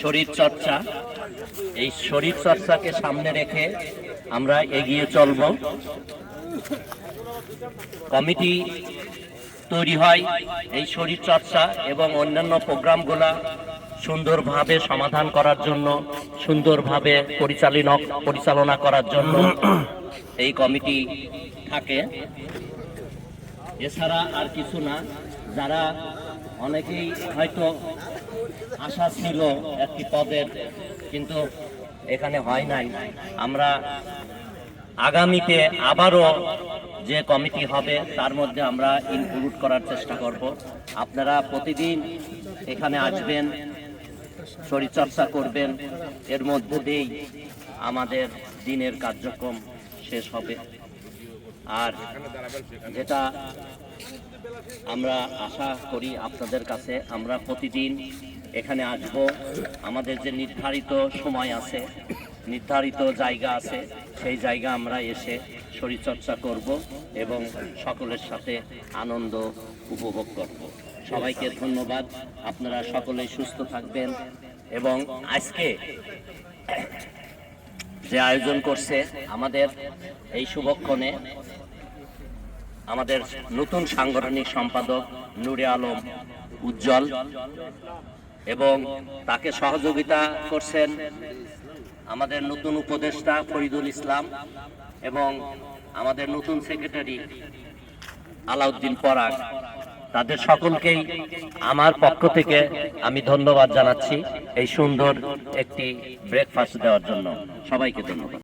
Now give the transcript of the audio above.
শরীর চর্চা এই শরীর চর্চাকে সামনে রেখে আমরা এগিয়ে চলব। কমিটি তৈরি হয় এই শরীর চর্চা এবং অন্যান্য প্রোগ্রামগুলা সুন্দরভাবে সমাধান করার জন্য, সুন্দরভাবে পরিচালনা পরিচালনা করার জন্য এই কমিটি থাকে। এছাড়া আর কিছু না, যারা অনেকেই হয়তো আশা ছিল একটি পদের, কিন্তু এখানে হয় নাই। আমরা আগামীতে আবারও যে কমিটি হবে, তার মধ্যে আমরা ইনক্লুড করার চেষ্টা করব। আপনারা প্রতিদিন এখানে আসবেন, শরীরচর্চা করবেন। এর মধ্য দিয়েই আমাদের দিনের কার্যক্রম শেষ হবে। আর যেটা আমরা আশা করি আপনাদের কাছে আমরা প্রতিদিন এখানে আসব। আমাদের যে নির্ধারিত সময় আছে, নির্ধারিত জায়গা আছে, সেই জায়গা আমরা এসে শরীরচর্চা করব এবং সকলের সাথে আনন্দ উপভোগ করব। সবাইকে ধন্যবাদ। আপনারা সকলে সুস্থ থাকবেন এবং আজকে যে আয়োজন করছে আমাদের এই শুভক্ষণে আমাদের নতুন সাংগঠনিক সম্পাদক নুরে আলম উজ্জ্বল এবং তাকে সহযোগিতা করছেন আমাদের নতুন উপদেষ্টা ফরিদুল ইসলাম এবং আমাদের নতুন সেক্রেটারি আলাউদ্দিন পরাগ। তাদের সকলকেই আমার পক্ষ থেকে আমি ধন্যবাদ জানাচ্ছি এই সুন্দর একটি ব্রেকফাস্ট দেওয়ার জন্য। সবাইকে ধন্যবাদ।